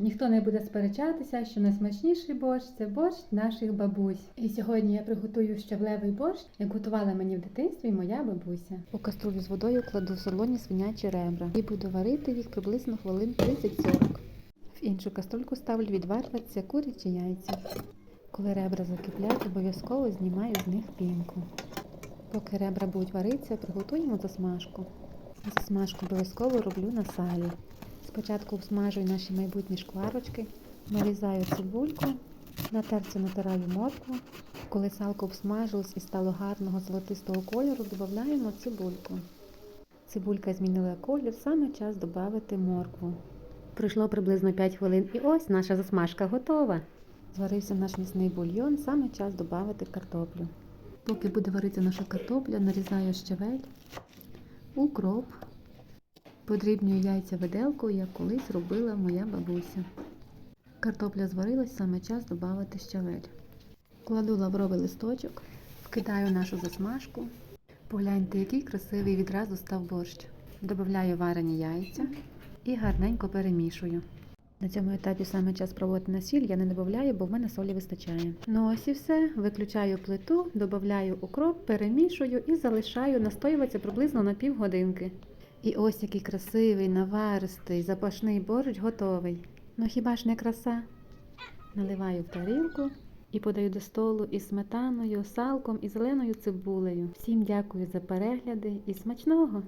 ніхто не буде сперечатися, що найсмачніший борщ це борщ наших бабусь. І сьогодні я приготую щавлевий борщ, як готувала мені в дитинстві моя бабуся. У каструлю з водою кладу солоні свинячі ребра і буду варити їх приблизно хвилин 30-40. В іншу каструльку ставлю відварюватися курячі яйця. Коли ребра закиплять, обов'язково знімаю з них пінку. Поки ребра будуть варитися, приготуємо засмажку. Засмажку обов'язково роблю на салі. Спочатку всмажую наші майбутні шкварочки, нарізаю цибульку, на терці натираю моркву. Коли салко обсмажилось і стало гарного золотистого кольору, додаємо цибульку. Цибулька змінила колір, саме час додати моркву. Пройшло приблизно 5 хвилин і ось наша засмажка готова. Зварився наш м'ясний бульйон, саме час додати картоплю. Поки буде варитися наша картопля, нарізаю щавель, укроп, подрібнюю яйця виделкою, як колись робила моя бабуся. Картопля зварилась, саме час додати щавель. Кладу лавровий листочок, вкидаю нашу засмажку. Погляньте, який красивий відразу став борщ. Добавляю варені яйця і гарненько перемішую. На цьому етапі саме час проводити на сіль я не додаю, бо в мене солі вистачає. Ну ось і все. Виключаю плиту, додаю укроп, перемішую і залишаю настоюватися приблизно на півгодинки. І ось який красивий, наваристий, запашний борщ готовий. Ну хіба ж не краса? Наливаю в тарілку і подаю до столу із сметаною, салком і зеленою цибулею. Всім дякую за перегляди і смачного!